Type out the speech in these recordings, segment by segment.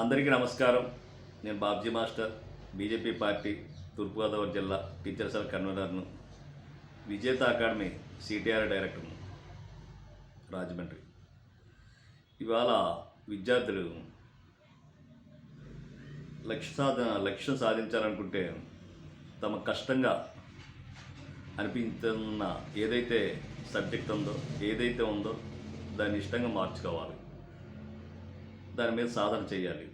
అందరికీ నమస్కారం. నేను Babji master BJP party Thurpu Godavari జిల్లా టీచర్స్ కన్వీనర్ను విజేత అకాడమీ సిటిఆర్ డైరెక్టర్ను రాజమండ్రి. ఇవాళ విద్యార్థులు లక్ష్య సాధన లక్ష్యం సాధించాలనుకుంటే తమ కష్టంగా అనిపించున్న ఏదైతే సబ్జెక్ట్ ఉందో ఏదైతే ఉందో దాన్ని ఇష్టంగా మార్చుకోవాలి. దాని మీద సాధన చేయాలి.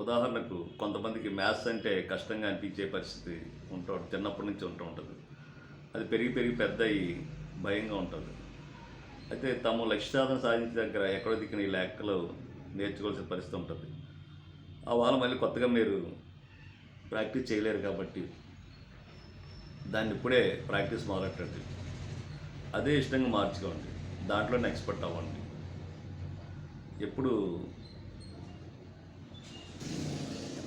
ఉదాహరణకు కొంతమందికి మ్యాథ్స్ అంటే కష్టంగా అనిపించే పరిస్థితి ఉంటూ చిన్నప్పటి నుంచి ఉంటూ ఉంటుంది. అది పెరిగి పెరిగి పెద్ద అయ్యి భయంగా ఉంటుంది. అయితే తమ లక్ష్య సాధన సాధించే దగ్గర ఎక్కడో దిక్కిన ఈ లెక్కలు నేర్చుకోవాల్సిన పరిస్థితి ఉంటుంది. ఆ వాళ్ళ మళ్ళీ కొత్తగా మీరు ప్రాక్టీస్ చేయలేరు కాబట్టి దాన్ని ఇప్పుడే ప్రాక్టీస్ మొదలెట్టండి. అదే ఇష్టంగా మార్చుకోండి. దాంట్లోనే ఎక్స్పర్ట్ అవ్వండి. ఎప్పుడు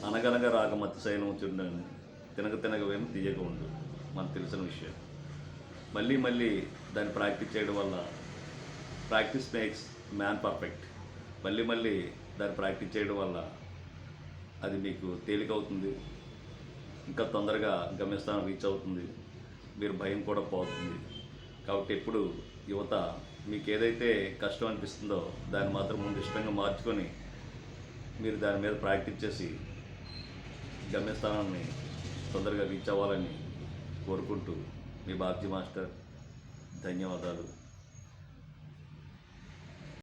అనగనగా రాక మత్స్యనం సైనం తినక తినక వేమి తీయక ఉండు. మనకు తెలిసిన విషయం. మళ్ళీ మళ్ళీ దాన్ని ప్రాక్టీస్ చేయడం వల్ల ప్రాక్టీస్ మేక్స్ మ్యాన్ పర్ఫెక్ట్. మళ్ళీ మళ్ళీ దాన్ని ప్రాక్టీస్ చేయడం వల్ల అది మీకు తేలికవుతుంది ఇంకా తొందరగా గమ్యస్థానం రీచ్ అవుతుంది. మీరు భయం కూడా పోతుంది. కాబట్టి ఎప్పుడు యువత మీకు ఏదైతే కష్టం అనిపిస్తుందో దాన్ని మాత్రం ముందు ఇష్టంగా మార్చుకొని మీరు దాని మీద ప్రాక్టీస్ చేసి గమ్యస్థానాన్ని తొందరగా రీచ్ అవ్వాలని కోరుకుంటూ మీ బాబ్జీ మాస్టర్ ధన్యవాదాలు.